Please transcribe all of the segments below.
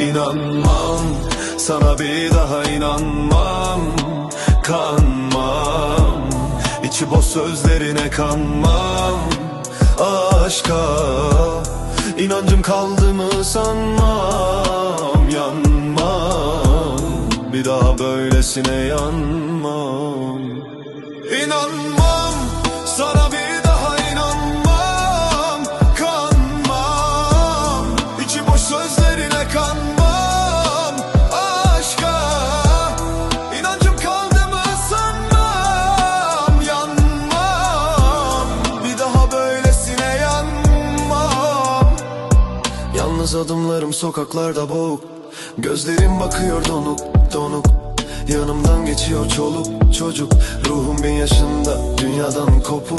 inanmam. Sana bir daha inanmam. Kanmam. İçi boş sözlerine kanmam. Aşka inancım kaldı mı sanmam. Yanmam. Bir daha böylesine yanmam. İnanmam Yalnız adımlarım sokaklarda boğuk. Gözlerim bakıyor donuk donuk. Yanımdan geçiyor çoluk çocuk. Ruhum bin yaşında dünyadan kopuk.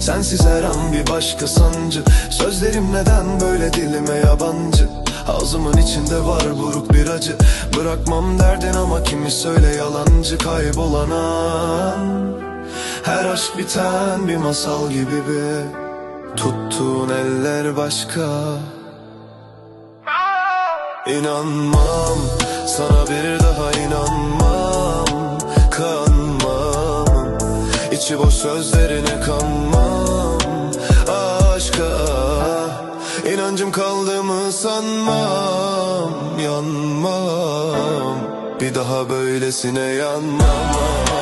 Sensiz her an bir başka sancı. Sözlerim neden böyle dilime yabancı? Ağzımın içinde var buruk bir acı. Bırakmam derdin ama kimi söyle yalancı. Kaybolan an. Her aşk biten bir masal gibi bir. Tuttuğun eller başka İnanmam sana bir daha inanmam. Kanmam içi boş sözlerine kanmam. Aşka inancım kaldı mı sanmam? Yanmam bir daha böylesine yanmam